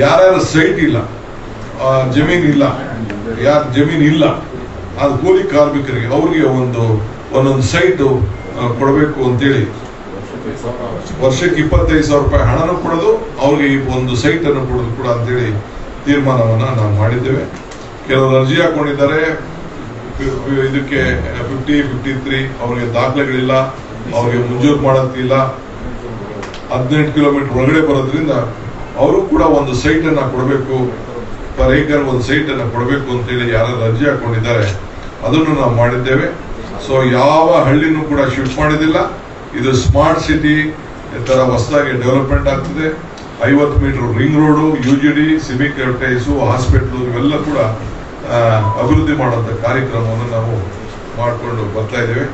ಯಾರ್ಯಾರ ಸೈಟ್ ಇಲ್ಲ ಜಮೀನ್ ಇಲ್ಲ, ಯಾರ ಜಮೀನ್ ಇಲ್ಲ ಅದು ಕೂಲಿ ಕಾರ್ಮಿಕರಿಗೆ ಅವ್ರಿಗೆ ಒಂದು, ಒಂದೊಂದು ಸೈಟ್ ಕೊಡಬೇಕು ಅಂತೇಳಿ. ವರ್ಷಕ್ಕೆ ಇಪ್ಪತ್ತೈದು ಸಾವಿರ ರೂಪಾಯಿ ಹಣನೂ ಕೊಡೋದು, ಅವ್ರಿಗೆ ಒಂದು ಸೈಟ್ ಅನ್ನು ಕೊಡೋದು ಕೂಡ ಅಂತೇಳಿ ತೀರ್ಮಾನವನ್ನು ನಾವು ಮಾಡಿದ್ದೇವೆ. ಕೆಲವರು ಅರ್ಜಿ ಹಾಕೊಂಡಿದ್ದಾರೆ, ಇದಕ್ಕೆ ಫಿಫ್ಟಿ ಫಿಫ್ಟಿ ತ್ರೀ ಅವ್ರಿಗೆ ದಾಖಲೆಗಳಿಲ್ಲ, ಅವ್ರಿಗೆ ಮಂಜೂರು ಮಾಡೋದಿಲ್ಲ ಹದಿನೆಂಟು ಕಿಲೋಮೀಟರ್ ಒಳಗಡೆ ಬರೋದ್ರಿಂದ ಅವರು ಕೂಡ ಒಂದು ಸೈಟ್ ಅನ್ನ ಕೊಡಬೇಕು ಪರ್ ಏಕರ್ ಒಂದು ಸೈಟ್ ಅನ್ನ ಕೊಡಬೇಕು ಅಂತೇಳಿ ಯಾರಾದ್ರೂ ಅರ್ಜಿ ಹಾಕೊಂಡಿದ್ದಾರೆ, ಅದನ್ನು ನಾವು ಮಾಡಿದ್ದೇವೆ. ಸೊ ಯಾವ ಹಳ್ಳಿನೂ ಕೂಡ ಶಿಫ್ಟ್ ಮಾಡಿದಿಲ್ಲ. ಇದು ಸ್ಮಾರ್ಟ್ ಸಿಟಿ ತರ ಹೊಸದಾಗಿ ಡೆವಲಪ್ಮೆಂಟ್ ಆಗ್ತದೆ. ಐವತ್ತು meter ring road U G D civic advertise hospital ಇವೆಲ್ಲ ಕೂಡ ಅಭಿವೃದ್ಧಿ ಮಾಡುವಂಥ ಕಾರ್ಯಕ್ರಮವನ್ನು ನಾವು ಮಾಡಿಕೊಂಡು ಬರ್ತಾ ಇದ್ದೇವೆ.